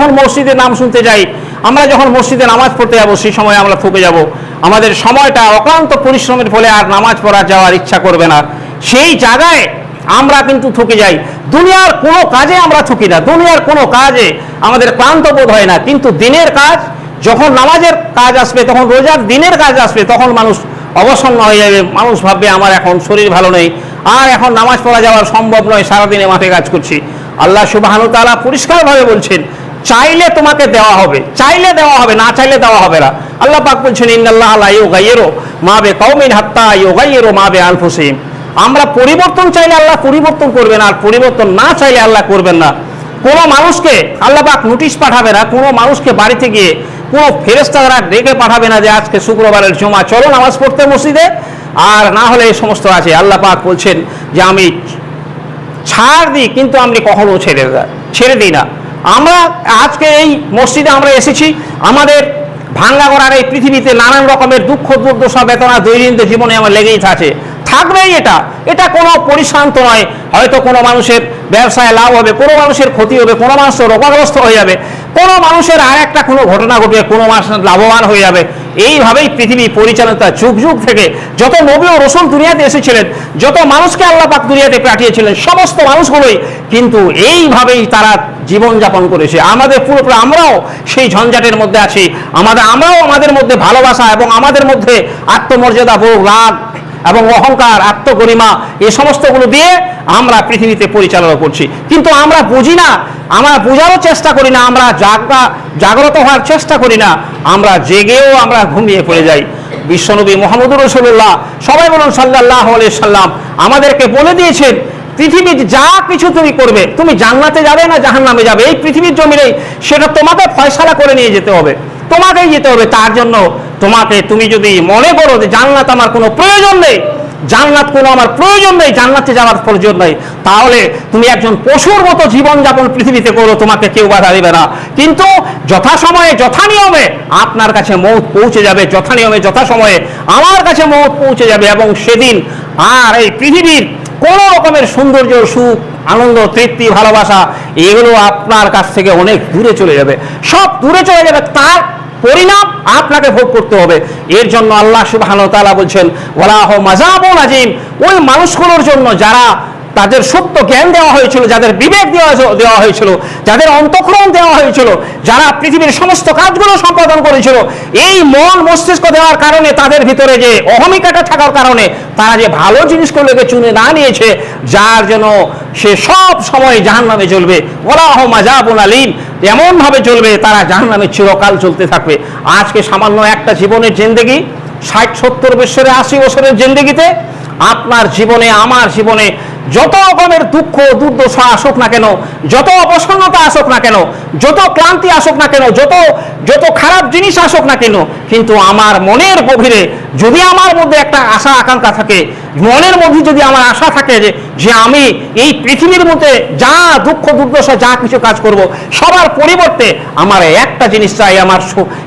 যখন মসজিদে নাম শুনতে যাই, আমরা যখন মসজিদে নামাজ পড়তে যাব, সেই সময় আমরা থুকে যাব। আমাদের সময়টা অক্লান্ত পরিশ্রমের ফলে আর নামাজ পড়া যাওয়ার ইচ্ছা করবে না। সেই জায়গায় আমরা কিন্তু থকে যাই। দুনিয়ার কোনো কাজে আমরা থকি না। দুনিয়ার কোনো কাজে আমাদের ক্লান্ত বোধ হয় না। কিন্তু দিনের কাজ, যখন নামাজের কাজ আসবে, তখন রোজার দিনের কাজ আসবে, তখন মানুষ অবসন্ন হয়ে যাবে। মানুষ ভাববে, আমার এখন শরীর ভালো নেই। আর এখন নামাজ পড়া যাওয়ার সম্ভব নয়। সারাদিনে মাঠে কাজ করছি। আল্লাহ সুবাহানু তালা পরিষ্কারভাবে বলছেন চাইলে তোমাকে দেওয়া হবে, চাইলে দেওয়া হবে, না চাইলে দেওয়া হবে না। আল্লাহ পাক বলছেন ইন্দাল্লাহ আল্লাহ ইয়োগাইয়েরো মা বে কৌমিন হাত্তা ইয়োগাইয়েরো মা বে আলফুসিম আমরা পরিবর্তন চাইলে আল্লাহ পরিবর্তন করবেন, আর পরিবর্তন না চাইলে আল্লাহ করবেন না। কোনো মানুষকে আল্লাহ পাক নোটিশ পাঠাবে না, কোনো মানুষকে বাড়িতে গিয়ে কোনো ফেরেস্তারা ডেকে পাঠাবে না যে আজকে শুক্রবারের জমা, চলো নামাজ পড়তে মসজিদে। আর না হলে এই সমস্ত আছে। আল্লাহ পাক বলছেন যে, আমি ছাড় দিই, কিন্তু আমি কখনো ছেড়ে ছেড়ে দিই না। আমরা আজকে এই মসজিদে আমরা এসেছি। আমাদের ভাঙ্গা করার এই পৃথিবীতে নানান রকমের দুঃখ, দুর্দশা বেতনা দৈনন্দিন জীবনে আমার লেগেই থাকে থাকবেই এটা। এটা কোনো পরিশ্রান্ত নয়। হয়তো কোনো মানুষের ব্যবসায় লাভ হবে, কোনো মানুষের ক্ষতি হবে, কোনো মানুষ রোগাগ্রস্ত হয়ে যাবে, কোনো মানুষের আর একটা কোনো ঘটনা ঘটবে, কোনো মানুষ লাভবান হয়ে যাবে। এইভাবেই পৃথিবী পরিচালিত যুগ যুগ থেকে যত নবী ও রসুল দুনিয়াতে এসেছিলেন, যত মানুষকে আল্লাহ পাক দুনিয়াতে পাঠিয়েছিলেন, সমস্ত মানুষগুলোই কিন্তু এইভাবেই তারা জীবনযাপন করেছে। আমাদের পুরোপুরি আমরাও সেই ঝঞ্ঝাটের মধ্যে আছি। আমাদের আমরাও আমাদের মধ্যে ভালোবাসা এবং আমাদের মধ্যে আত্মমর্যাদা বোধ রাগ এবং অহংকার, আত্মগরিমা এই সমস্তগুলো দিয়ে আমরা পৃথিবীতে পরিচালনা করছি। কিন্তু আমরা বুঝি না, আমরা বোঝারও চেষ্টা করি না, আমরা জাগা, জাগ্রত হওয়ার চেষ্টা করি না, আমরা জেগেও আমরা ঘুমিয়ে পড়ে যাই। বিশ্বনবী মোহাম্মদুর রসুল্লাহ সবাই বলুন সাল্লাহ সাল্লাম আমাদেরকে বলে দিয়েছেন, পৃথিবীর যা কিছু তুমি করবে, তুমি জান্নাতে যাবে না জাহান্নামে যাবে, এই পৃথিবীর জমিনেই সেটা তোমাকে ফয়সালা করে নিয়ে যেতে হবে, তোমাকেই যেতে হবে তার জন্য। তোমাকে তুমি যদি মনে করো যে জান্নাত আমার কোনো প্রয়োজন নেই, জান্নাত কোনো আমার প্রয়োজন নেই, জান্নাতে যাওয়ার প্রয়োজন নেই, তাহলে তুমি একজন পশুর মতো জীবনযাপন পৃথিবীতে করো, তোমাকে কেউ বাধা দেবে না। কিন্তু যথাসময়ে যথা নিয়মে আপনার কাছে মৌত পৌঁছে যাবে যথা যথানিয়মে, যথাসময়ে আমার কাছে মৌত পৌঁছে যাবে এবং সেদিন আর এই পৃথিবীর কোনো রকমের সৌন্দর্য, সুখ, আনন্দ, তৃপ্তি, ভালোবাসা, এগুলো আপনার কাছ থেকে অনেক দূরে চলে যাবে। সব দূরে চলে যাবে, তার পরিণাম আপনাকে ভোগ করতে হবে। এর জন্য আল্লাহ সুবাহ বলছেন ওলাহ মাজাবুল আজিম ওই মানুষগুলোর জন্য যারা তাদের সত্য জ্ঞান দেওয়া হয়েছিল, যাদের বিবেক দেওয়া দেওয়া হয়েছিল, যাদের অন্তঃকরণ দেওয়া হয়েছিল, যারা পৃথিবীর সমস্ত কাজগুলো সম্পাদন করেছিল, এই মন মস্তিষ্ক দেওয়ার কারণে তাদের ভিতরে যে অহমিকাটা থাকার কারণে তারা যে ভালো জিনিসগুলোকে চুনে না নিয়েছে, যার জন্য সে সব সময় জাহান নামে চলবে। ওলাহ মাজাবুন আলিম, এমনভাবে চলবে, তারা জাহান নামে চিরকাল চলতে থাকবে। আজকে সামান্য একটা জীবনের জিন্দেগি, ষাট সত্তর বছরে আশি বছরের জিন্দেগিতে, আপনার জীবনে, আমার জীবনে যত রকমের দুঃখ, দুর্দশা আসুক না কেন, যত অপসন্নতা আসুক না কেন, যত ক্লান্তি আসুক না কেন, যত যত খারাপ জিনিস আসুক না কেন, কিন্তু আমার মনের গভীরে যদি আমার মধ্যে একটা আশা, আকাঙ্ক্ষা থাকে, মনের মধ্যে যদি আমার আশা থাকে যে যে আমি এই পৃথিবীর মধ্যে যা দুঃখ, দুর্দশা, যা কিছু কাজ করব, সবার পরিবর্তে আমার একটা জিনিস চাই, আমার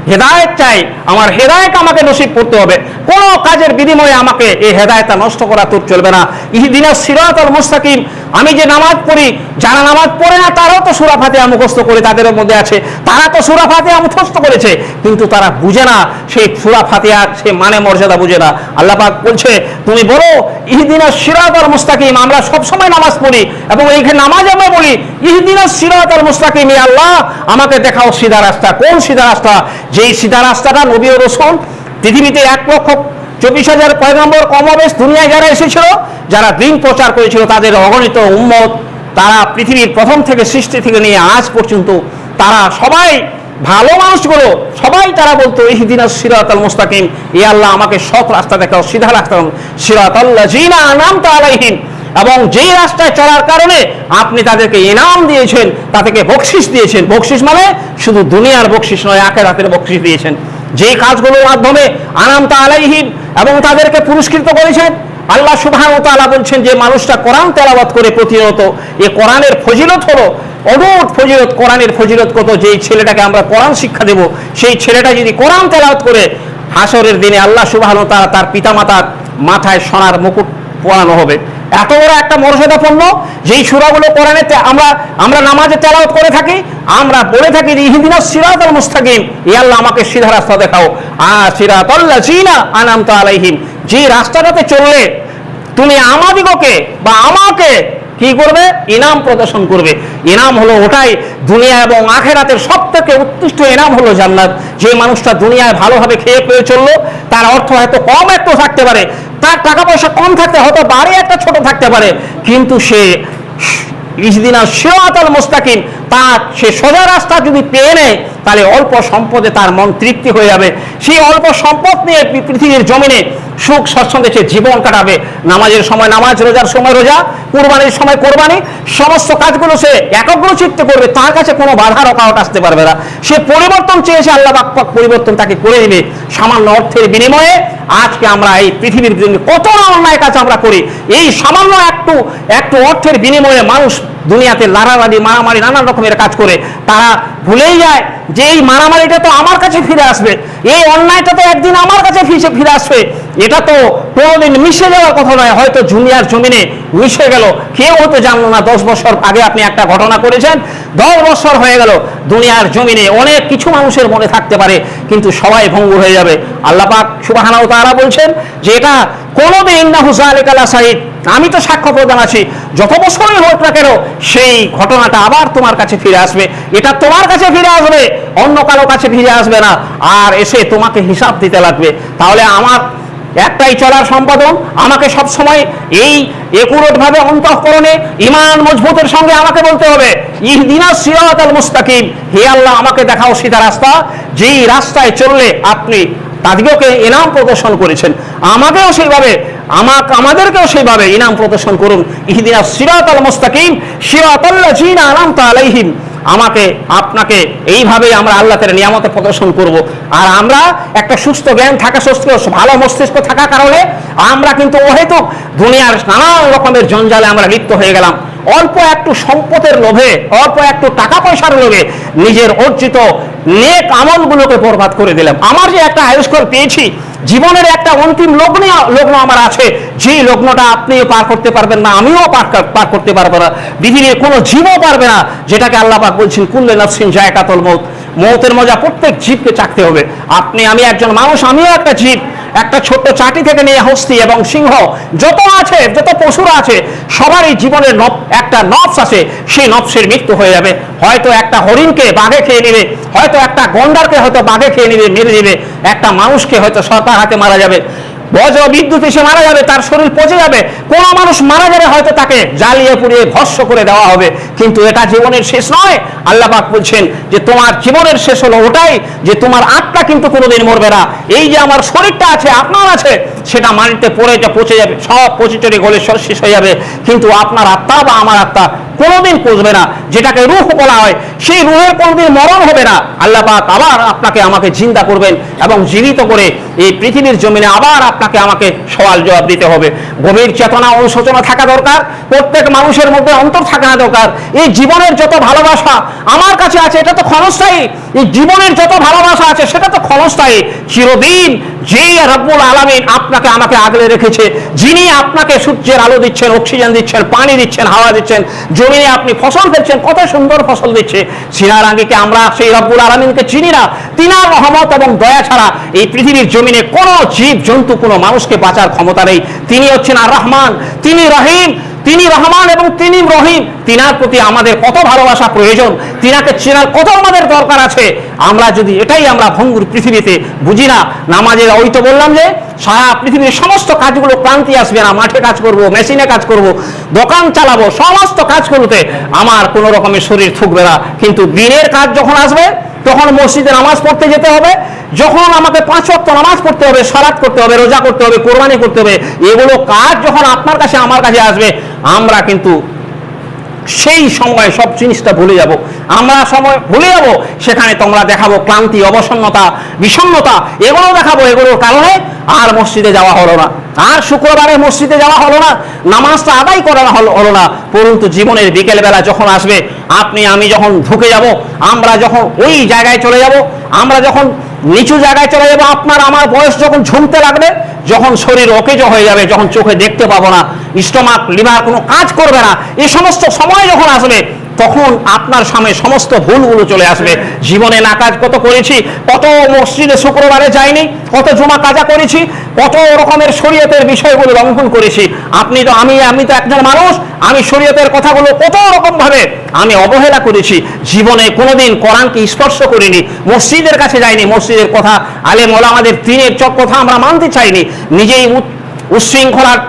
হেদায়ত চাই, আমার হেদায়ত আমাকে নসিব করতে হবে। কোনো কাজের বিনিময়ে আমাকে এই হেদায়তটা নষ্ট করা তোর চলবে না। ইহিদিনা সিরাত আল মুস্তাকিম আমি যে নামাজ পড়ি, যারা নামাজ পড়ে না, তারাও তো সুরা ফাতিহা মুখস্থ করে তাদের মধ্যে আছে। তারা তো সুরা ফাতিহা মুখস্থ করেছে, কিন্তু তারা বুঝে না সেই সুরা ফাতিহার সে মানে মর্যাদা বুঝে না। আল্লাহ পাক বলছে, তুমি বলো, ইহদিনা সিরাত আল মুস্তাকিম, আমরা সবসময় নামাজ পড়ি এবং এইখানে নামাজ আমরা বলি ইহদিনা সিরাত আল মুস্তাকিম ই আল্লাহ, আমাকে দেখাও সিধা রাস্তা। কোন সিধা রাস্তা? যেই সিধা রাস্তাটা নবী ও রসুল পৃথিবীতে এক লক্ষ চব্বিশ হাজার পয়গম্বর কমবেশ দুনিয়ায় যারা এসেছিল, যারা দিন প্রচার করেছিল, তাদের অগণিত উম্মত, তারা পৃথিবীর প্রথম থেকে সৃষ্টি থেকে নিয়ে আজ পর্যন্ত তারা সবাই ভালো মানুষগুলো, সবাই তারা বলতো, ইহদিন সিরাত আল মুস্তাকিম। এ আল্লাহ আমাকে সৎ রাস্তা দেখাও, সিধা রাস্তা সিরাত আল্লাহ জিনা নাম তো আলাইহিম। এবং যেই রাস্তায় চলার কারণে আপনি তাদেরকে ইনাম দিয়েছেন, তাদেরকে বকশিস দিয়েছেন। বকশিস মানে শুধু দুনিয়ার বকশিস নয় আখের হাতের বকশিস দিয়েছেন। যে কাজগুলোর মাধ্যমে আনাম আলাইহিম এবং তাদেরকে পুরস্কৃত করেছেন, আল্লাহ সুবহান তাআলা বলছেন যে মানুষটা কোরআন তেলাওয়াত করে প্রতিনিয়ত, এ কোরআনের ফজিলত হলো অনূট ফজিলত, কোরআনের ফজিলত কত, যেই ছেলেটাকে আমরা কোরআন শিক্ষা দেব, সেই ছেলেটা যদি কোরআন তেলাওয়াত করে হাসরের দিনে আল্লাহ সুবহান তাআলা তার পিতামাতার মাথায় সোনার মুকুট পরানো হবে। এত বড় একটা মর্যাদাপূর্ণ যেই সুরাগুলো কোরআনে আমরা আমরা নামাজে তেলাওত করে থাকি, আমরা বলে থাকি ইহদিনা সিরাতাল মুস্তাকিম। ই আল্লাহ, আমাকে সিধা রাস্তা দেখাও। আ সিরাতাল্লাযিনা আনাম আলাইহিম। যে রাস্তাটাতে চললে, তুমি আমাদিগকে বা আমাকে কি করবে? ইনাম প্রদর্শন করবে। ইনাম হলো ওটাই দুনিয়া এবং আখেরাতের সব থেকে উৎকৃষ্ট এনাম হলো জান্নাত। যে মানুষটা দুনিয়ায় ভালোভাবে খেয়ে পেয়ে চলল, তার অর্থ হয়তো কম একটু থাকতে পারে, তার টাকা পয়সা কম থাকতে হয়তো বাড়ি একটা ছোট থাকতে পারে, কিন্তু সে ইসদিনা সিরাতাল মুস্তাকিম তার সে সোজা রাস্তা যদি পেয়ে নেয়, তাহলে অল্প সম্পদে তার মন তৃপ্তি হয়ে যাবে। সেই অল্প সম্পদ নিয়ে পৃথিবীর জমিনে সুখ স্বচ্ছন্দে সে জীবন কাটাবে। নামাজের সময় নামাজ, রোজার সময় রোজা, কুরবানির সময় কোরবানি, সমস্ত কাজগুলো সে একগ্র চিত্তে করবে, তার কাছে কোনো বাধা রকাওট আসতে পারবে না। সে পরিবর্তন চেয়েছে, আল্লাহ পাক পাক পরিবর্তন তাকে করে দিবে। সামান্য অর্থের বিনিময়ে আজকে আমরা এই পৃথিবীর জন্য কত অন্যায় কাজ আমরা করি। এই সামান্য একটু একটু অর্থের বিনিময়ে মানুষ দুনিয়াতে লাড়ালাড়ি মারামারি, নানান রকমের কাজ করে, তারা ভুলেই যায় যে এই মারামারিটা তো আমার কাছে ফিরে আসবে, এই অন্যায়টা তো একদিন আমার কাছে ফিরে ফিরে আসবে। এটা তো কোনোদিন মিশে যাওয়ার কথা নয়, হয়তো জুনিয়ার জমিনে মিশে গেল। কেউ হয়তো জানলো না, দশ বছর আগে আপনি একটা ঘটনা করেছেন, দশ বছর হয়ে গেল দুনিয়ার জমিনে অনেক কিছু মানুষের মনে থাকতে পারে, কিন্তু সবাই ভঙ্গুর হয়ে যাবে। আল্লাপাক সুবাহানাও তারা বলছেন যে এটা কোনোদিন না হুসালিকালা সাহিদ আমি তো সাক্ষ্য প্রদান আছি। যত বছরই হোক না কেন, সেই ঘটনাটা আবার তোমার কাছে ফিরে আসবে। এটা তোমার কাছে ফিরে আসবে, অন্য কারও কাছে ফিরে আসবে না। আর এসে তোমাকে হিসাব দিতে লাগবে। তাহলে আমার একটাই চলার সম্পাদন, আমাকে সব সময় এই একুরট ভাবে অন্তঃকরণে ইমান মজবুতের সঙ্গে আমাকে বলতে হবে, ইহদিনা সিরাত আল মুস্তাকিম। হে আল্লাহ, আমাকে দেখাও সিধা রাস্তা। যেই রাস্তায় চললে আপনি তাদেরকে ইনাম প্রদর্শন করেছেন। আমাকেও সেইভাবে, আমাকে আমাদেরকেও সেইভাবে ইনাম প্রদর্শন করুন। ইহদিনা সিরাত আল মুস্তাকিম সিরাত আল্লাহ জিনা আনাম আলাইহিম। আমাকে, আপনাকে এইভাবে আমরা আল্লাহ তার নিয়ামতে প্রদর্শন করব। আর আমরা একটা সুস্থ জ্ঞান থাকা সুস্থ ভালো মস্তিষ্ক থাকার কারণে আমরা কিন্তু অহেতুক দুনিয়ার নানান রকমের জঞ্জালে আমরা লিপ্ত হয়ে গেলাম। অল্প একটু সম্পদের লোভে, অল্প একটু টাকা পয়সার লোভে নিজের অর্জিত নেক আমলগুলোকে বরবাদ করে দিলাম। আমার যে একটা আয়ুষ্কর পেয়েছি, জীবনের একটা অন্তিম লগ্ন লগ্ন আমার আছে। যে লগ্নটা আপনিও পার করতে পারবেন না, আমিও পার পার করতে পারব না। পৃথিবীর কোনো জীবও পারবে না, যেটাকে আল্লাহ পাক বলছেন, কুল্লে নাফসিন জায়কাতল মৌত মৌতের মজা প্রত্যেক জীবকে চাকতে হবে। আপনি, আমি একজন মানুষ, আমিও একটা জীব। একটা ছোট্ট চাটি থেকে নিয়ে হস্তি এবং সিংহ, যত আছে, যত পশুরা আছে, সবারই জীবনের একটা নফস আছে। সেই নফসের মৃত্যু হয়ে যাবে। হয়তো একটা হরিণকে বাঘে খেয়ে নেবে, হয়তো একটা গন্ডারকে হয়তো বাঘে খেয়ে নেবে, মেরে নেবে একটা মানুষকে হয়তো সরকার হাতে মারা যাবে। বজ্র বিদ্যুৎ এসে মারা যাবে, তার শরীর পচে যাবে। কোনো মানুষ মারা যাবে হয়তো তাকে জ্বালিয়ে পুড়িয়ে ভস্য করে দেওয়া হবে। কিন্তু এটা জীবনের শেষ নয়। আল্লাহ পাক বলছেন যে, তোমার জীবনের শেষ হলো ওটাই যে, তোমার আত্মা কিন্তু কোনোদিন মরবে না। এই যে আমার শরীরটা আছে, আপনার আছে, সেটা মাটিতে পড়ে, এটা পচে যাবে, সব পচে চড়ে গলে সব শেষ হয়ে যাবে। কিন্তু আপনার আত্মা বা আমার আত্মা কোনোদিন পচবে না, যেটাকে রুহ বলা হয়। সেই রুহের কোনোদিন মরণ হবে না। আল্লাহ পাক আবার আপনাকে আমাকে জিন্দা করবেন এবং জীবিত করে এই পৃথিবীর জমিনে আবার আপনাকে আমাকে সওয়াল জবাব দিতে হবে। গভীর চেতনা অনুশোচনা থাকা দরকার, প্রত্যেক মানুষের মধ্যে অন্তর থাকা দরকার। এই জীবনের যত ভালোবাসা আমার কাছে আছে, এটা তো ক্ষণস্থায়ী। এই জীবনের যত ভালোবাসা আছে, সেটা তো ক্ষণস্থায়ী। চিরদিন যেই রব্বুল আলামিন আপনাকে আমাকে আগলে রেখেছে, যিনি আপনাকে সূর্যের আলো দিচ্ছেন, অক্সিজেন দিচ্ছেন, পানি দিচ্ছেন, হাওয়া দিচ্ছেন, জমিনে আপনি ফসল ফেলছেন, কত সুন্দর ফসল দিচ্ছে সিনার আগেকে আমরা সেই রব্বুল আলমিনকে চিনি না। তিনার রহমত এবং দয়া ছাড়া এই পৃথিবীর জমিনে কোনো জীব জন্তু কোনো মানুষকে বাঁচার ক্ষমতা নেই। তিনি হচ্ছেন আর রহমান তিনি রহিম, তিনি রহমান এবং তিনি রহিম। তিনার প্রতি আমাদের কত ভালোবাসা প্রয়োজন, তিনাকে চেনার কত আমাদের দরকার আছে, আমরা যদি এটাই আমরা ভঙ্গুর পৃথিবীতে বুঝি না, নামাজের ওই তো বললাম যে, সারা পৃথিবীর সমস্ত কাজগুলো ক্লান্তি আসবে না, মাঠে কাজ করব, মেশিনে কাজ করব, দোকান চালাবো, সমস্ত কাজ করতে আমার কোনো রকমের শরীর থুকবে না। কিন্তু দিনের কাজ যখন আসবে, তখন মসজিদে নামাজ পড়তে যেতে হবে, যখন আমাকে পাঁচ ওয়াক্ত নামাজ পড়তে হবে, সালাত করতে হবে, রোজা করতে হবে, কোরবানি করতে হবে, এগুলো কাজ যখন আপনার কাছে, আমার কাছে আসবে, আমরা কিন্তু সেই সময় সব জিনিসটা ভুলে যাব। আমরা সময় ভুলে যাব, সেখানে তোমরা দেখাবো ক্লান্তি, অবসন্নতা, বিষণ্নতা, এগুলো দেখাবো, এগুলোর কারণে আর মসজিদে যাওয়া হলো না। আর শুক্রবারে মসজিদে যাওয়া হলো না, নামাজটা আদায় করা হলো না। পরন্তু জীবনের বিকেলবেলা যখন আসবে, আপনি, আমি যখন ঢুকে যাব, আমরা যখন ওই জায়গায় চলে যাব, আমরা যখন নিচু জায়গায় চলে যাব, আপনার, আমার বয়স যখন ঝুমতে লাগবে যখন শরীর অকেজ হয়ে যাবে, যখন চোখে দেখতে পাবো না স্টমাক লিভার কোনো কাজ করবে না এই সমস্ত সময় যখন আসবে তখন আপনার সামনে সমস্ত ভুলগুলো চলে আসবে। জীবনে না কাজ কত করেছি, কত মসজিদে শুক্রবারে যাইনি, কত জমা কাজা করেছি, কত রকমের শরীয়তের বিষয়গুলো লঙ্ঘন করেছি। আপনি তো আমি আমি তো একজন মানুষ, আমি শরীয়তের কথাগুলো কত রকম ভাবে আমি অবহেলা করেছি। জীবনে কোনোদিন কোরআনকে স্পর্শ করিনি, মসজিদের কাছে যাইনি। মসজিদের কথা আলে মোলা আমাদের দিনের চক কথা আমরা মানতে চাইনি। নিজেই উচ্ছৃঙ্খলার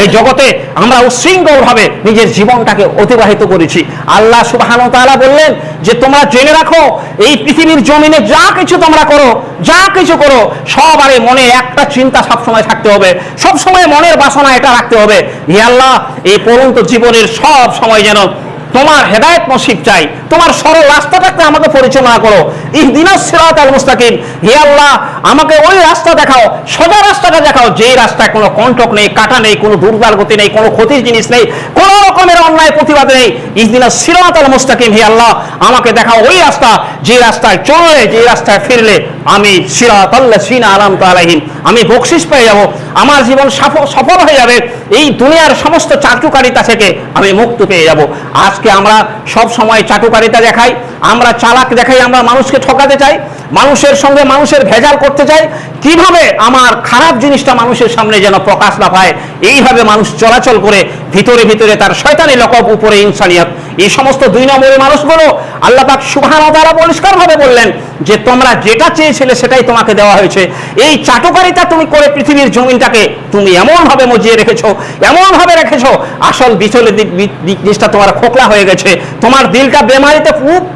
এই জগতে আমরা উশৃঙ্খলভাবে নিজের জীবনটাকে অতিবাহিত করেছি। আল্লাহ সুবাহানো তালা বললেন যে, তোমরা জেনে রাখো, এই পৃথিবীর জমিনে যা কিছু তোমরা করো, যা কিছু করো সবারে মনে একটা চিন্তা সবসময় থাকতে হবে। সবসময় মনের বাসনা এটা রাখতে হবে। হে আল্লাহ, এই পরন্ত জীবনের সব সময় যেন তোমার হেদায়ত নসিব চাই। তোমার সরল রাস্তাটাকে আমাকে পরিচালনা করো। ইহদিনাস সিরাত মুস্তাকিম। হে আল্লাহ, আমাকে ওই রাস্তা দেখাও, সোজা রাস্তাটা দেখাও যে রাস্তায় কোনো কণ্টক নেই, কাটা নেই, কোনো দুর্বল গতি নেই, কোনো ক্ষতির জিনিস নেই, কোনো রকমের অন্যায় প্রতিবাদ নেই। ইহদিনাস সিরাত আল মুস্তাকিম, হে আল্লাহ, আমাকে দেখাও ওই রাস্তা, যে রাস্তায় চললে, যে রাস্তায় ফিরলে আমি সিরাত আল্লাহ সিনা আলাম তালাহিম আমি বকশিস পেয়ে যাব। আমার জীবন সফ- সফল হয়ে যাবে। এই দুনিয়ার সমস্ত চাটুকারিতা থেকে আমি মুক্ত পেয়ে যাব। আজকে আমরা সব সময় চাটুকারিতা দেখাই, আমরা চালাক দেখাই, আমরা মানুষকে ঠকাতে চাই, মানুষের সঙ্গে মানুষের ভেজাল করতে চাই। কীভাবে আমার খারাপ জিনিসটা মানুষের সামনে যেন প্রকাশ না পায়, এইভাবে মানুষ চলাচল করে ভিতরে ভিতরে তার শয়তানি লকব উপরে ইনসানিয়ত এই সমস্ত দুই নম্বরের মানুষগুলো আল্লাহ পাক সুবহানাহু ওয়া তাআলা পরিষ্কারভাবে বললেন যে তোমরা যেটা চেয়েছিলে সেটাই তোমাকে দেওয়া হয়েছে। এই চাটুকারিতা তুমি করে পৃথিবীর জমিনটাকে তুমি এমন ভাবে মজিয়ে রেখেছো এমন ভাবে রেখেছো, আসল বিচলে জিনিসটা তোমার খোকলা হয়ে গেছে, তোমার দিলটা বেমারিতে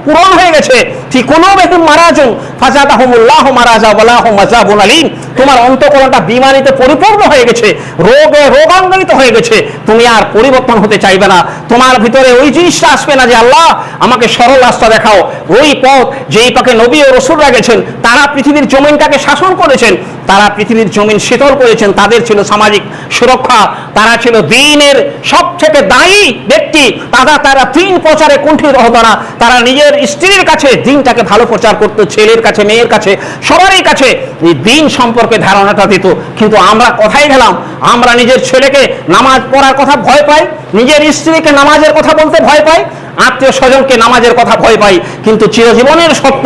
পূরণ হয়ে গেছে। ঠিক কোনো বেতন মারাজুন ফাজাদাহুমুল্লাহ মারাজা ওয়ালাহ মাযাবুন আলীম। তোমার অন্তকরণটা বিমারিতে পরিপূর্ণ হয়ে গেছে, রোগে রোগাঙ্গিত হয়ে গেছে। তুমি আর পরিবর্তন হতে চাইবে না। তোমার ভিতরে ওই জিনিসটা আসবে না যে আল্লাহ, আমাকে সরল রাস্তা দেখাও। ওই পথ যেই পাকে নবী ও রসুলরা গেছেন তারা পৃথিবীর জমিনটাকে শাসন করেছেন? তারা পৃথিবীর জমিন শীতল করেছেন। তাদের ছিল সামাজিক সুরক্ষা। তারা ছিল দিনের সব থেকে দায়ী ব্যক্তি। তারা তারা দিন প্রচারে কুণ্ঠিত হতো না। তারা নিজের স্ত্রীর কাছে দিনটাকে ভালো প্রচার করতো, ছেলের কাছে, মেয়ের কাছে, সবারই কাছে। এই দিন সম্পর্কে ধারণাটা দিত। কিন্তু আমরা কথাই গেলাম? আমরা নিজের ছেলেকে নামাজ পড়ার কথা ভয় পাই? নিজের স্ত্রীকে নামাজের কথা বলতে ভয় পাই? আত্মীয় স্বজনকে নামাজের কথা ভয় পাই কিন্তু চিরজীবনের সত্য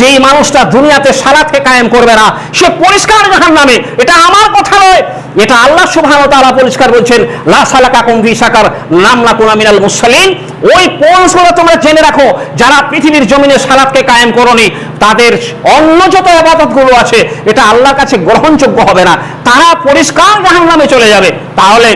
যেই মানুষটা দুনিয়াতে সারাতে কায়েম করবে না, সে পরিষ্কার জাহান নামে এটা আমার কথা নয়। এটা আল্লাহ সুবহানাহু তারা পরিষ্কার বলছেন, লা সালাকাকুম ফি সাকার, নাম লাকুনা মিনাল মুসলিম ওই পৌঁছগুলো তোমরা জেনে রাখো যারা পৃথিবীর জমিনে সালাতকে কায়েম করনি, তাদের অন্য যত আবাদতগুলো আছে, এটা আল্লাহর কাছে গ্রহণযোগ্য হবে না। তারা পরিষ্কার জাহান নামে চলে যাবে। তাহলে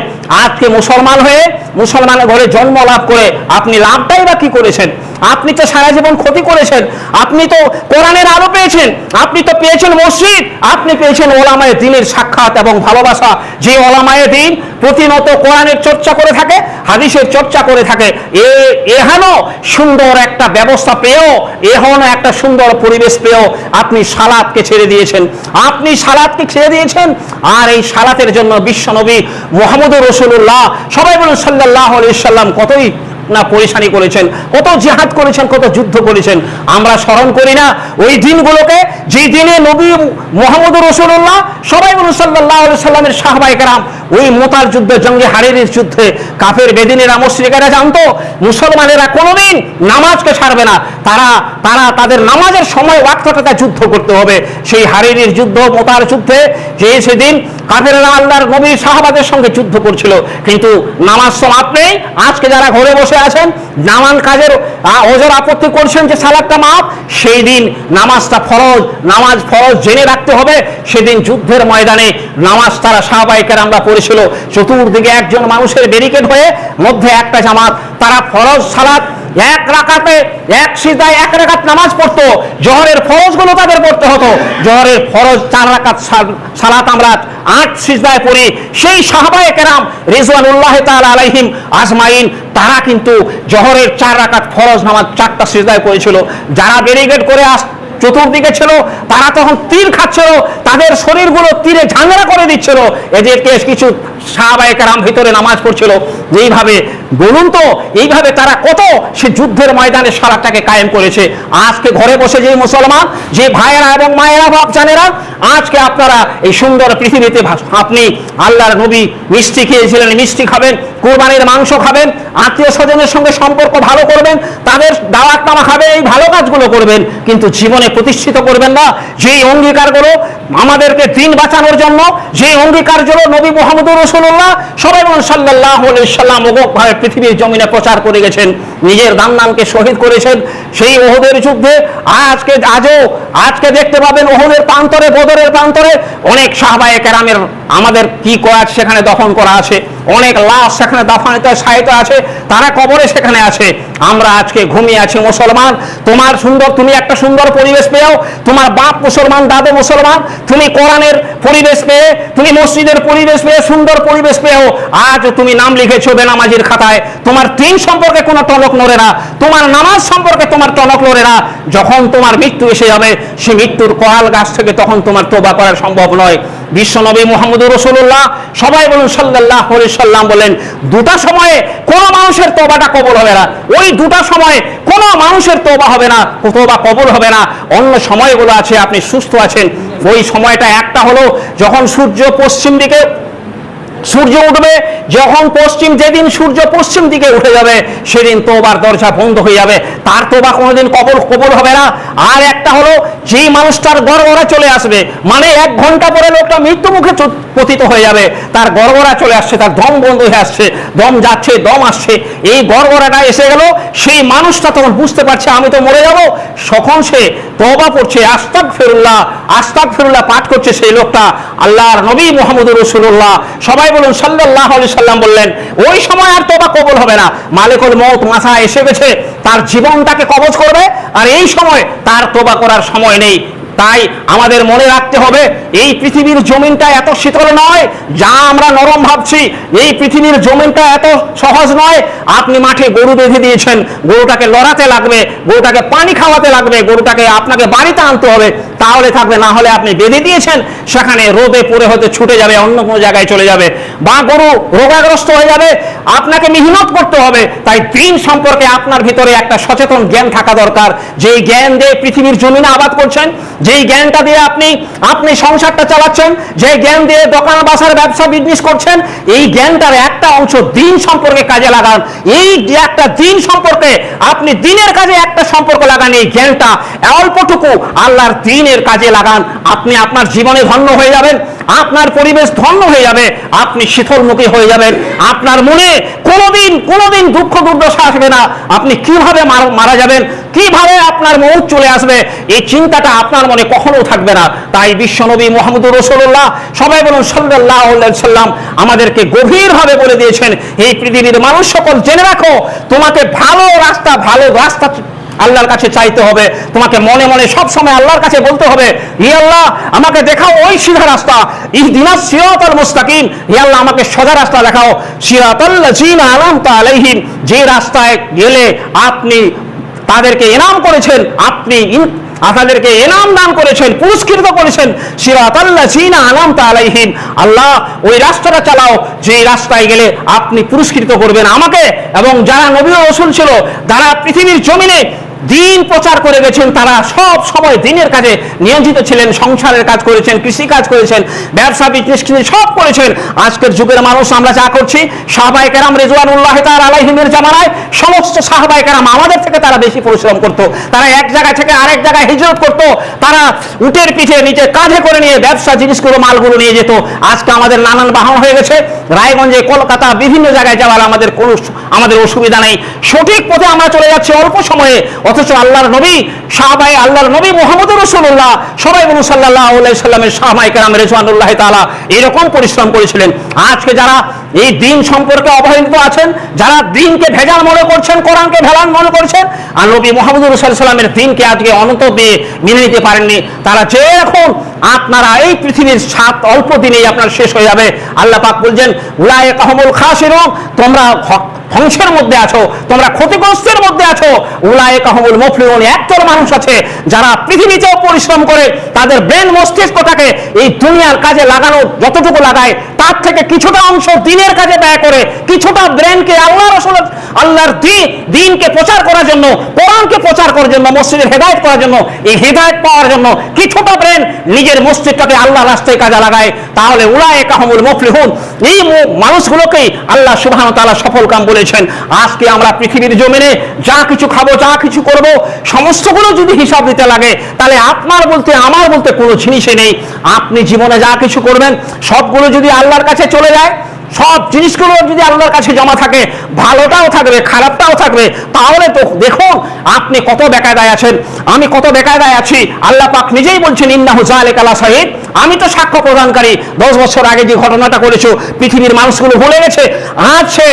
আজকে মুসলমান হয়ে মুসলমানের ঘরে জন্ম লাভ করে আপনি লাভটাই বা কি করেছেন? আপনি তো সারা জীবন ক্ষতি করেছেন, আপনি তো কোরআনের আলো পেয়েছেন, আপনি তো পেয়েছেন মসজিদ, আপনি পেয়েছেন ওলামায়ে দিনের সাক্ষাৎ এবং ভালোবাসা। যে ওলামায়ে দিন প্রতিনত কোরআনের চর্চা করে থাকে, হাদিসের চর্চা করে থাকে, এ, এহানো সুন্দর একটা ব্যবস্থা পেয়েও, এহনো একটা সুন্দর পরিবেশ পেয়েও আপনি সালাদকে ছেড়ে দিয়েছেন। আপনি সালাদকে ছেড়ে দিয়েছেন, আর এই সালাতের জন্য বিশ্বনবী মোহাম্মদুর রসুল্লাহ সবাই বলুন সাল্লাহ সাল্লাম কতই না পরিশানি করেছেন, কত জিহাদ করেছেন, কত যুদ্ধ করেছেন, আমরা স্মরণ করি না। ওই দিনগুলোকে যে দিনে নবী মোহাম্মদুর রসুল্লাহ সবাই সাল্লাহ সাল্লামের সাহবাইকারাম ওই মোতার যুদ্ধে, জঙ্গে হারিরির যুদ্ধে কাফের বেদিনেরা, মুশ্রিকেরা জানতো, মুসলমানেরা কোনোদিন নামাজকে ছাড়বে না। তারা তারা তাদের নামাজের সময় ওয়াক্তটাতে যুদ্ধ করতে হবে। সেই হারিরির যুদ্ধ, মোতার যুদ্ধে যে সেদিন কাফেরেরা আল্লাহর নবীর সাহাবাদের সঙ্গে যুদ্ধ করছিল। কিন্তু নামাজ সমাপ্ত নেই। আজকে যারা ঘরে বসে আছেন নামান কাজের ওজোর আপত্তি করছেন যে সালাদটা মাপ সেই দিন নামাজটা ফরজ, নামাজ ফরজ জেনে রাখতে হবে। সেদিন যুদ্ধের ময়দানে নামাজ তারা সাহাবাহিকের আমরা পড়েছিল। চতুর্দিকে একজন মানুষের ব্যারিকেড হয়ে মধ্যে একটা জামাত, তারা ফরজ সালাদ এক রাকাতে, এক সিজায় এক রাকাত নামাজ পড়তো। জহরের ফরজগুলো তাদের পড়তে হতো। জহরের ফরজ চার রাকাত সাল- সালাত আমরা আট সিজদায় পড়ি। সেই সাহাবায়ে কেরাম রিজওয়ানুল্লাহ তাআলা আলাইহিম আজমাইন, তারা কিন্তু জহরের চার রাকাত ফরজ নামাজ চারটা সিজদায় পড়েছিল। যারা ব্যারিকেড করে আস চতুর্দিকে ছিল, তারা তখন তীর খাচ্ছিল, তাদের শরীরগুলো তীরে ঝাংরা করে দিচ্ছিল। এদেরকে কিছু সাহাবায়ে কেরাম ভিতরে নামাজ পড়ছিল। যেইভাবে বলুন তো, এইভাবে তারা কত সে যুদ্ধের ময়দানে সারাটাকে কায়েম করেছে। আজকে ঘরে বসে যে মুসলমান, যে ভাইয়েরা এবং মায়েরা ভাব জানেরা, আজকে আপনারা এই সুন্দর পৃথিবীতে আপনি আল্লাহর নবী মিষ্টি খেয়েছিলেন, মিষ্টি খাবেন কোরবানির মাংস খাবেন, আত্মীয় স্বজনের সঙ্গে সম্পর্ক ভালো করবেন, তাদের দাওয়াত নামা খাবেন এই ভালো কাজগুলো করবেন, কিন্তু জীবনে প্রতিষ্ঠিত করবেন না। যেই অঙ্গীকারগুলো আমাদেরকে দিন বাঁচানোর জন্য যে অঙ্গীকারগুলো নবী মোহাম্মদ রসুল্লাহ সবাই সাল্লাহ সাল্লাম ভাবে পৃথিবীর জমিনে প্রচার করে গেছেন, নিজের দান নামকে শহীদ করেছেন, সেই ওহদের যুদ্ধে আজকে, আজও আজকে দেখতে পাবেন ওহনের প্রান্তরে, বদরের প্রান্তরে অনেক সাহবায়ে কেরামের আমাদের কি করা সেখানে দফন করা আছে, অনেক লাশ সেখানে দাফানিত সাহিত্য আছে, তারা কবরে সেখানে আছে। আমরা আজকে ঘুমিয়ে আছি মুসলমান। তোমার সুন্দর, তুমি একটা সুন্দর পরিবেশ পেয়েও, তোমার বাপ মুসলমান, দাদু মুসলমান, তুমি কোরআনের পরিবেশ পেয়ে, তুমি মসজিদের পরিবেশ পেয়ে, সুন্দর পরিবেশ পেয়েও, আজ তুমি নাম লিখেছো বেনামাজির খাতায়, তোমার তিন সম্পর্কে কোনো টনক নড়ে না, তোমার নামাজ সম্পর্কে তোমার টনক নড়ে না, যখন তোমার মৃত্যু এসে যাবে, সে মৃত্যুর করাল গাছ থেকে তখন তোমার তোবা করা সম্ভব নয়। বিশ্বনবী মোহাম্মদ রসুল্লাহ সবাই বলুন সাল্লাহ সাল্লাম বলেন, দুটা সময়ে কোনো মানুষের তোবাটা কবল হবে না। ওই দুটা সময়ে কোনো মানুষের তোবা হবে না তোবা কবল হবে না। অন্য সময়গুলো আছে, আপনি সুস্থ আছেন। ওই সময়টা একটা হলো যখন সূর্য পশ্চিম দিকে সূর্য উঠবে, যখন পশ্চিম, যেদিন সূর্য পশ্চিম দিকে উঠে যাবে, সেদিন তোবার দরজা বন্ধ হয়ে যাবে। তার তোবা কোনোদিন কবল কবল হবে না। আর একটা হলো, যেই মানুষটার গড়গড়া চলে আসবে মানে এক ঘণ্টা পরে লোকটা মৃত্যু মুখে পতিত হয়ে যাবে, তার গড়গড়া চলে আসছে, তার দম বন্ধ হয়ে আসছে, দম যাচ্ছে, দম আসছে। এই গড়গড়াটা এসে গেল, সেই মানুষটা তখন বুঝতে পারছে, আমি তো মরে যাব। তখন সে তবা পড়ছে আস্তাক ফেরুল্লাহ আস্তাক ফেরুল্লাহ পাঠ করছে সেই লোকটা, আল্লাহর নবী মোহাম্মদ রসুল্লাহ সবাই বলুন সাল্লাহ আলি সাল্লাম বললেন, ওই সময় আর তোবা কবল হবে না। মালিকুল মত মাথা এসে গেছে, তার জীবনটাকে কবজ করবে, আর এই সময় তার তোবা করার সময় নেই। তাই আমাদের মনে রাখতে হবে, এই পৃথিবীর জমিনটা এত শীতল নয়, যা আমরা নরম ভাবছি, এই পৃথিবীর জমিনটা এত সহজ নয়। আপনি মাঠে গরু বেঁধে দিয়েছেন, গরুটাকে লড়াতে লাগবে, গরুটাকে পানি খাওয়াতে লাগবে, গরুটাকে আপনাকে বাড়িতে আনতে হবে। তাহলে থাকবে, না হলে আপনি বেঁধে দিয়েছেন, সেখানে রোদে পড়ে হতে ছুটে যাবে, অন্য কোনো জায়গায় চলে যাবে। বা গরু রোগাগ্রস্ত হয়ে যাবে, আপনাকে মেহনত করতে হবে। তাই দিন সম্পর্কে আপনার ভিতরে একটা সচেতন জ্ঞান থাকা দরকার। যেই জ্ঞান দিয়ে পৃথিবীর জমিনে আবাদ করছেন, যেই জ্ঞানটা দিয়ে আপনি আপনি সংসারটা চালাচ্ছেন যে জ্ঞান দিয়ে দোকান, বাসার ব্যবসা বিজনেস করছেন, এই জ্ঞানটার একটা অংশ দিন সম্পর্কে কাজে লাগান। এই একটা দিন সম্পর্কে, আপনি দিনের কাজে একটা সম্পর্ক লাগান, এই জ্ঞানটা অল্পটুকু আল্লাহর দিনের কাজে লাগান। আপনি আপনার জীবনে ধন্য হয়ে যাবেন, আপনার পরিবেশ ধন্য হয়ে যাবে, আপনি শীতলমুখী হয়ে যাবেন। আপনার মনে কোনোদিন কোনোদিন দুঃখ দুর্দশা আসবে না। আপনি কীভাবে মারা যাবেন, কীভাবে আপনার মৌত চলে আসবে, এই চিন্তাটা আপনার মনে কখনো থাকবে না। তাই বিশ্বনবী মোহাম্মদুর রসুল্লাহ সবাই বলুন সাল্লাম আমাদেরকে গভীরভাবে বলে দিয়েছেন এই পৃথিবীর মানুষ, সকল জেনে রাখো, তোমাকে ভালো রাস্তা ভালো রাস্তা আল্লাহর কাছে চাইতে হবে। তোমাকে মনে মনে সব সময় আল্লাহর কাছে বলতে হবে ই আল্লাহ, আমাকে দেখাও ওই সিধা রাস্তা। ইহদিনাস সিরাতাল মুস্তাকিম। ই আল্লাহ, আমাকে সোজা রাস্তা দেখাও। সিরাতাল্লাযিনা আনআমতা আলাইহিম। যে রাস্তায় গেলে আপনি তাদেরকে এনাম করেছেন, আপনি আপনাদেরকে এনাম দান করেছেন, পুরস্কৃত করেছেন সিরাতাল্লাযিনা আনআমতা আলাইহিম। আল্লাহ, ওই রাস্তাটা চালাও। যে রাস্তায় গেলে আপনি পুরস্কৃত করবেন আমাকে এবং যারা নবী রসুল ছিল, যারা পৃথিবীর জমিনে দিন প্রচার করে গেছেন তারা। সব সময় দিনের কাজে নিয়োজিত ছিলেন, সংসারের কাজ করেছেন কৃষি কাজ করেছেন, ব্যবসা বিজনেস সব করেছেন। আজকের যুগের মানুষ আমরা যা করছি সাহবাই কেরাম রেজওয়ানুল্লাহ তার আলাইহিমের জামানায় সমস্ত সাহবাই কেরাম আমাদের থেকে তারা বেশি পরিশ্রম করত। তারা এক জায়গা থেকে আরেক জায়গায় হিজরত করত। তারা উটের পিঠে নিচে কাঁধে করে নিয়ে ব্যবসা, জিনিসগুলো, মালগুলো নিয়ে যেত। আজকে আমাদের নানান বাহন হয়ে গেছে। রায়গঞ্জে, কলকাতা, বিভিন্ন জায়গায় যাওয়ার আমাদের কোনো আমাদের অসুবিধা নেই। সঠিক পথে আমরা চলে যাচ্ছি। অল্প সময়ে অথচ আল্লাহর নবী সাহাবাই আল্লাহর নবী মোহাম্মদ রসুল্লাহ সবাই বলুন সাল্লাহ সাল্লামের সাহাবাই কালাম রেজওয়ানুল্লাহ তালা এরকম পরিশ্রম করেছিলেন। আজকে যারা এই দিন সম্পর্কে অবহেলিত আছেন, যারা দিনকে ভেজাল মনে করছেন, কোরআনকে ভেলান মনে করছেন, আর নবী মোহাম্মদ রসুল্লামের দিনকে আজকে অনন্ত দিয়ে মেনে নিতে পারেননি, তারা যে এখন আপনারা এই পৃথিবীর সাত অল্প দিনেই আপনার শেষ হয়ে যাবে, আল্লাহ পাক বলছেন উলায়ে কাহমুল খাসিরুন তোমরা ধ্বংসের মধ্যে আছো, তোমরা ক্ষতিগ্রস্তের মধ্যে আছো। উলায়ে কাহমুল মফলিউন একদল মানুষ আছে যারা পৃথিবীতেও পরিশ্রম করে, তাদের ব্রেন মস্তিষ্কটাকে এই দুনিয়ার কাজে লাগানো যতটুকু লাগায়, তার থেকে কিছুটা অংশ দিনের কাজে ব্যয় করে, কিছুটা ব্রেনকে আল্লাহ রসুল, আল্লাহর দিন দিনকে প্রচার করার জন্য, কোরআনকে প্রচার করার জন্য, মসজিদের হেদায়ত করার জন্য, এই হেদায়ত পাওয়ার জন্য কিছুটা ব্রেন নিজের মসজিদটাকে আল্লাহ রাস্তায় কাজে লাগায়। তাহলে উলায়ে কাহমুল মফলিহুন, এই মানুষগুলোকেই আল্লাহ সুবহানাহু তাআলা সফল কাম বলেছেন, আজকে আমরা পৃথিবীর জমিনে যা কিছু খাব, যা কিছু করব, সমস্তগুলো যদি হিসাব দিতে লাগে, তাহলে আপনার বলতে, আমার বলতে কোনো জিনিসই নেই। আপনি জীবনে যা কিছু করবেন, সবগুলো যদি আল্লাহর কাছে চলে যায় সব জিনিসগুলো যদি আল্লাহর কাছে জমা থাকে, ভালোটাও থাকবে, খারাপটাও থাকবে, তাহলে তো দেখুন আপনি কত বেকায়দায় আছেন। আমি কত বেকায়দায় আছি। আল্লাহ পাক নিজেই বলছেন, ইন্নাহু জালে কালা সাহেব আমি তো সাক্ষ্য প্রদানকারী। দশ বছর আগে যে ঘটনাটা করেছ পৃথিবীর মানুষগুলো ভুলে গেছে। আছে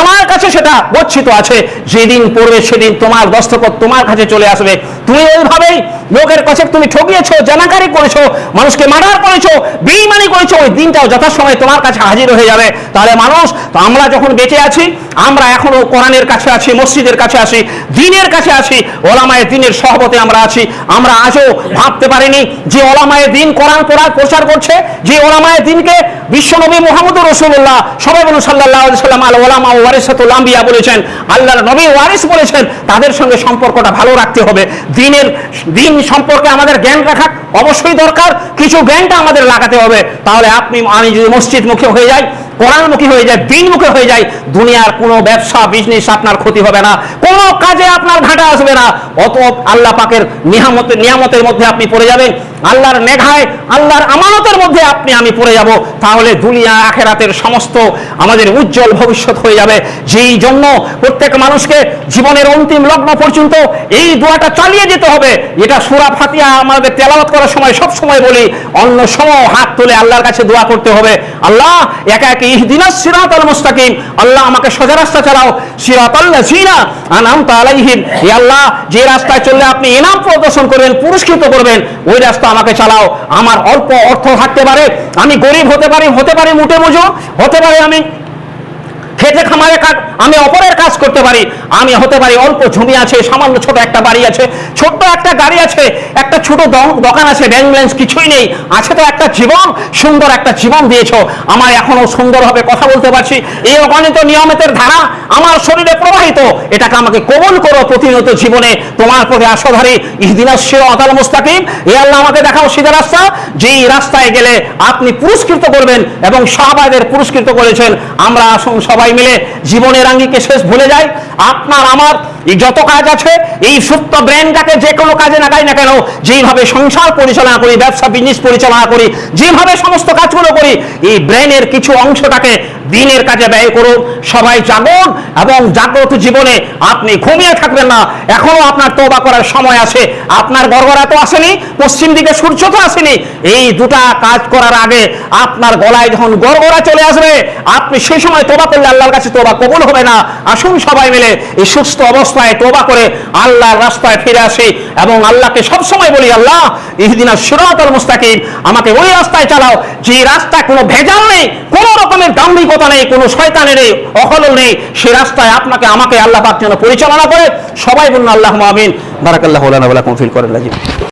আমার কাছে সেটা গচ্ছিত আছে। যেদিন পড়বে সেদিন তোমার দস্তখত তোমার কাছে চলে আসবে। তুমি ওইভাবেই লোকের কাছে তুমি ঠকিয়েছো, জানাকারি করেছ, মানুষকে মার্ডার করেছ, বেইমানি করেছ, ওই দিনটাও যথাসময়ে তোমার কাছে হাজির হয়ে যাবে। তাহলে মানুষ, তো আমরা যখন বেঁচে আছি, আমরা এখনও কোরআনের কাছে আছি, মসজিদের কাছে আছি, দিনের কাছে আছি ওলামায়ের দিনের সহবতে আমরা আছি, আমরা আজও ভাবতে পারিনি যে ওলামায়ের দিন কোরআন কোরআন প্রচার করছে, যে ওলামায়ের দিনকে বিশ্বনবী মোহাম্মদ রসুল্লাহ সবাই বলুন সাল্লাহ সাল্লাম আল ওলামা ওয়ারিসাতুল আম্বিয়া বলেছেন, আল্লাহর নবী ওয়ারিস বলেছেন, তাদের সঙ্গে সম্পর্কটা ভালো রাখতে হবে। দিনের, দিন সম্পর্কে আমাদের জ্ঞান রাখা অবশ্যই দরকার, কিছু জ্ঞানটা আমাদের লাগাতে হবে। তাহলে আপনি, আমি যদি মসজিদ মুখে হয়ে যাই কোরআনমুখী হয়ে যায়, দিনমুখী হয়ে যায়, দুনিয়ার কোনো ব্যবসা বিজনেস আপনার ক্ষতি হবে না, কোনো কাজে আপনার ঘাটা আসবে না। অত আল্লাহ পাকের নিয়ামতের নিয়ামতের মধ্যে আপনি পড়ে যাবেন, আল্লাহর মেঘায়, আল্লাহর আমানতের মধ্যে আপনি, আমি পড়ে যাব। তাহলে দুনিয়া, আখেরাতের সমস্ত আমাদের উজ্জ্বল ভবিষ্যৎ হয়ে যাবে। যেই জন্য প্রত্যেক মানুষকে জীবনের অন্তিম লগ্ন পর্যন্ত এই দোয়াটা চালিয়ে যেতে হবে। এটা সুরা ফাতিয়া আমাদের তেলাওয়াত করার সময় সব সময় বলি, অন্য সময় হাত তুলে আল্লাহর কাছে দোয়া করতে হবে। আল্লাহ একা সোজা রাস্তা চালাও। হে আল্লাহ, যে রাস্তায় চললে আপনি প্রদর্শন করবেন, পুরস্কৃত করবেন, ওই রাস্তা আমাকে চালাও। আমার অল্প অর্থ থাকতে পারে, আমি গরিব হতে পারি হতে পারি মুটে মুজো হতে পারে আমি খেতে খামারে কাজ, আমি অপরের কাজ করতে পারি। আমি হতে পারি, অল্প জমি আছে, সামান্য ছোট একটা বাড়ি আছে, ছোট্ট একটা গাড়ি আছে, একটা ছোট দোকান আছে ব্যালেন্স কিছুই নেই। আছে তো একটা জীবন, সুন্দর একটা জীবন দিয়েছ। আমার এখনও সুন্দরভাবে কথা বলতে পারছি। এই অগণিত নিয়মিতের ধারা আমার শরীরে প্রবাহিত। এটাকে আমাকে কবুল করো প্রতিনিয়ত জীবনে। তোমার প্রতি আশাধারী ইহদিনাস শির অতাল মুস্তাকিম। এ আল্লাহ, আমাকে দেখাও সিধা রাস্তা। যেই রাস্তায় গেলে আপনি পুরস্কৃত করবেন এবং সাহাবাদের পুরস্কৃত করেছেন। আমরা আসুন সবাই মিলে জীবনের আঙ্গিকে শেষ ভুলে যাই আপনার, আমার এই যত কাজ আছে, এই সুপ্ত ব্র্যান্ডটাকে যে কোনো কাজে লাগাই না কেন, যেইভাবে সংসার পরিচালনা করি, ব্যবসা বিজনেস পরিচালনা করি, যেভাবে সমস্ত কাজগুলো করি, এই ব্রেনের কিছু অংশটাকে দিনের কাজে ব্যয় করুন, সবাই জাগুন এবং জাগ্রত জীবনে আপনি ঘুমিয়ে থাকবেন না। এখনও আপনার তোবা করার সময় আছে। আপনার গড়গড়া তো আসেনি, পশ্চিম দিকে সূর্য তো আসেনি। এই দুটা কাজ করার আগে আপনার গলায় যখন গড়গড়া চলে আসবে, আপনি সেই সময় তোবা করলে আল্লাহর কাছে তোবা কবুল হবে না। আসুন সবাই মিলে এই সুস্থ অবস্থায় তোবা করে আল্লাহর রাস্তায় ফিরে আসি এবং আল্লাহকে সব সময় বলি, আল্লাহ, ইহদিনা সিরাতাল মুস্তাকিম, আমাকে ওই রাস্তায় চালাও। যে রাস্তায় কোনো ভেজাল নেই, কোনো রকমের দাম্ভিকতা নেই কোনো শয়তানের নেই, অহলল নেই, সে রাস্তায় আপনাকে, আমাকে আল্লাহ পাক যেন পরিচালনা করে। সবাই বলুন আল্লাহ মামিন বারাকাল্লাহ ফিল করেন